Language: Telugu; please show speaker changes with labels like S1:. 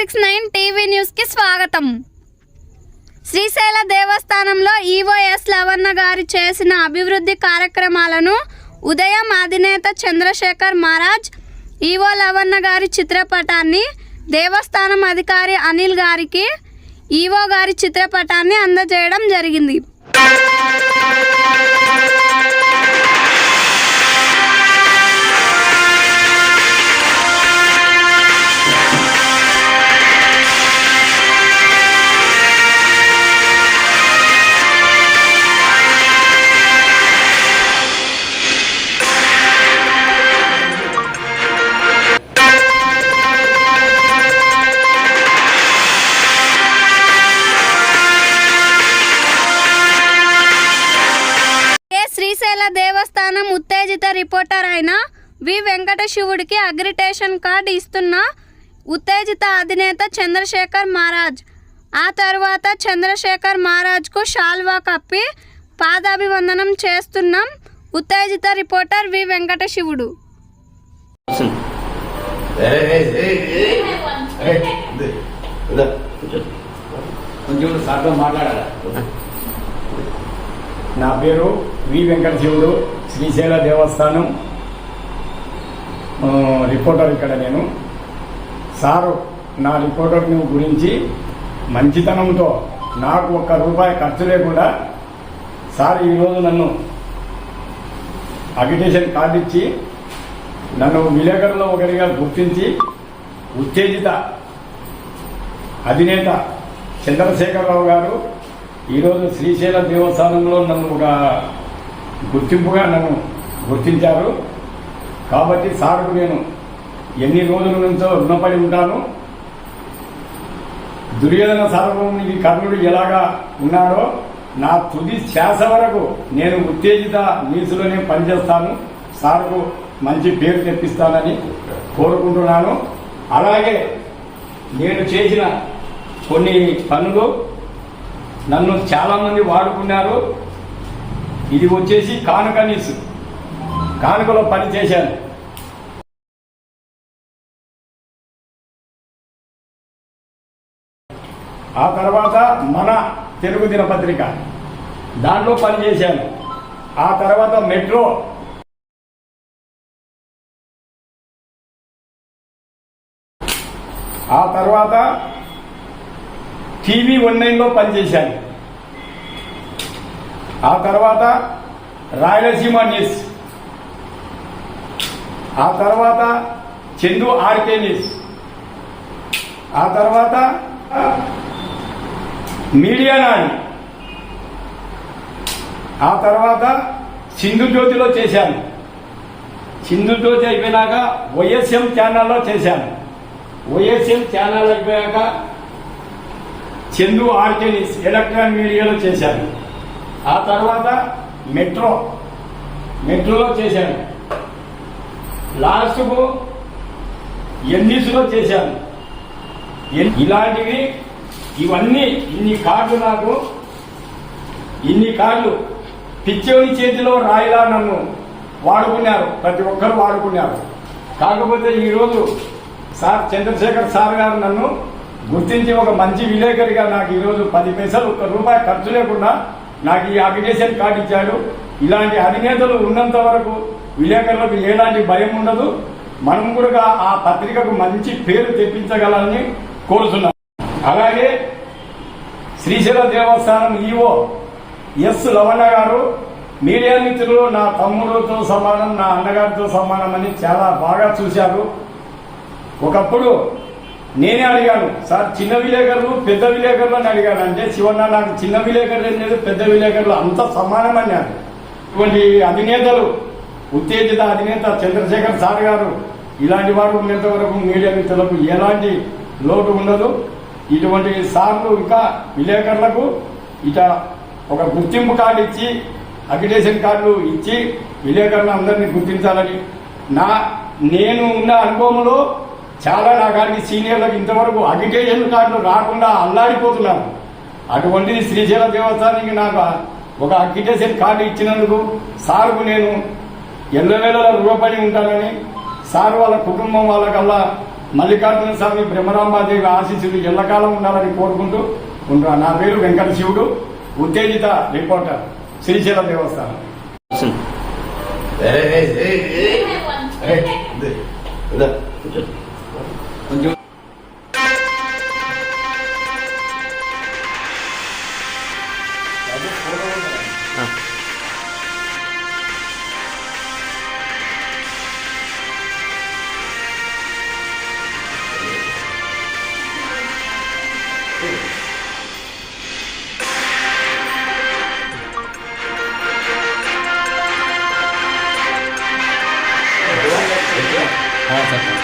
S1: సిక్స్ నైన్ టీవీ న్యూస్కి స్వాగతం. శ్రీశైల దేవస్థానంలో ఈవోఎస్ లవన్న గారు చేసిన అభివృద్ధి కార్యక్రమాలను ఉదయం అధినేత చంద్రశేఖర్ మహారాజ్ ఈవో లవన్న గారి చిత్రపటాన్ని దేవస్థానం అధికారి అనిల్ గారికి ఈవో గారి చిత్రపటాన్ని అందజేయడం జరిగింది. వెంకట శివుడికి అగ్రిటేషన్ కార్డు ఇస్తున్న ఉత్తేజిత అధినేత చంద్రశేఖర్ మహారాజ్. ఆ తర్వాత చంద్రశేఖర్ మహారాజ్కు షాల్వా కప్పి పాదాభివందనం చేస్తున్నాం ఉత్తేజిత రిపోర్టర్ వి వెంకట శివుడు
S2: నా పేరు వి వెంకట శివుడు శ్రీశైల దేవస్థానం. రిపోర్టర్ ఇక్కడ నేను. సారు నా రిపోర్టర్ గురించి మంచితనంతో నాకు ఒక్క రూపాయి ఖర్చు లేకుండా సార్ ఈరోజు నన్ను అగిటేషన్ కార్డు ఇచ్చి నన్ను విలేకరులో ఒకరిగా గుర్తించి ఉత్తేజిత అధినేత చంద్రశేఖరరావు గారు ఈరోజు శ్రీశైల దేవస్థానంలో నన్ను ఒక గుర్తింపుగా నన్ను గుర్తించారు. కాబట్టి సార్కు నేను ఎన్ని రోజుల నుంచో రుణపడి ఉంటాను. దుర్యోధన సార్వభౌమునికి కర్ణుడు ఎలాగా ఉన్నాడో నా తుది శ్వాస వరకు నేను ఉత్తేజిత న్యూస్లోనే పనిచేస్తాను. సార్కు మంచి పేరు తెప్పిస్తానని కోరుకుంటున్నాను. అలాగే నేను చేసిన కొన్ని పనులు నన్ను చాలామంది వాడుకున్నారు. ఇది వచ్చేసి కానుక నీసు కానుకలో పనిచేశాను ఆ తర్వాత మన తెలుగు దినపత్రిక. దాంట్లో పనిచేశాను ఆ తర్వాత మెట్రో. ఆ తర్వాత టీవీ వన్ నైన్లో పనిచేశాను ఆ తర్వాత రాయలసీమ న్యూస్. ఆ తర్వాత చందు ఆర్కే ఆ తర్వాత మీడియా నాని. ఆ తర్వాత సింధు జ్యోతిలో చేశాను. సింధు జ్యోతి అయిపోయినాక వైఎస్ఎం ఛానల్లో చేశాను. వైఎస్ఎం ఛానల్ అయిపోయాక చందు ఆర్కే న్యూస్ ఎలక్ట్రానిక్ మీడియాలో చేశాను. ఆ తర్వాత మెట్రో మెట్రోలో చేశాను. లాస్ట్కు ఎన్నిసులో చేశాను? ఇలాంటివి ఇవన్నీ ఇన్ని కార్లు నాకు ఇన్ని కార్లు పిచ్చోని చేతిలో రాయిలా నన్ను వాడుకున్నారు. ప్రతి ఒక్కరు వాడుకున్నారు. కాకపోతే ఈరోజు సార్ చంద్రశేఖర్ సార్ గారు నన్ను గుర్తించి ఒక మంచి విలేకరిగా నాకు ఈరోజు పది పైసలు ఒక్క రూపాయి ఖర్చు లేకుండా నాకు ఈ అప్లికేషన్ కార్డు ఇచ్చాడు. ఇలాంటి అధినేతలు ఉన్నంత వరకు విలేకరులకు ఎలాంటి భయం ఉండదు. మనం కూడా ఆ పత్రికకు మంచి పేరు తెప్పించగలని కోరుతున్నాం. అలాగే శ్రీశైల దేవస్థానం ఈవో ఎస్ లవణ గారు మీడియా మిత్రులు నా తమ్ముడితో సమానం నా అన్నగారితో సమానం అని చాలా బాగా చూశారు. ఒకప్పుడు నేనే అడిగాను సార్ చిన్న విలేకరులు పెద్ద విలేకరులు? అని అడిగాను. అంటే శివన్న నాకు చిన్న విలేకరులు అనేది పెద్ద విలేకరులు అంత సమానం అన్నారు. ఇటువంటి అధినేతలు ఉత్తేజిత అధినేత చంద్రశేఖర్ సార్ గారు ఇలాంటి వారు ఉన్నంత వరకు మీడియా మిత్రులకు ఎలాంటి లోటు ఉండదు. ఇటువంటి సార్లు ఇంకా విలేకరులకు ఇట ఒక గుర్తింపు కార్డు ఇచ్చి అగ్రిడేషన్ కార్డులు ఇచ్చి విలేకరులు అందరినీ గుర్తించాలని. నా నేను ఉన్న అనుభవంలో చాలా నా కాడికి సీనియర్లకు ఇంతవరకు అగ్రిటేషన్ కార్డులు రాకుండా అల్లాడిపోతున్నాను అటువంటిది శ్రీశైల దేవస్థానానికి నాకు ఒక అగ్రిడేషన్ కార్డు ఇచ్చినందుకు సార్కు నేను ఎల్లవేళలా రుణపడి ఉంటానని సార్ వాళ్ళ కుటుంబం వాళ్ళకల్లా మల్లికార్జున స్వామి బ్రహ్మరాంబాదేవి ఆశీస్సులు ఎల్లకాలం ఉండాలని కోరుకుంటూ ఉంటా. నా పేరు వెంకట శివుడు ఉత్తేజిత రిపోర్టర్ శ్రీశైల దేవస్థానం. కొంచెం Rosa.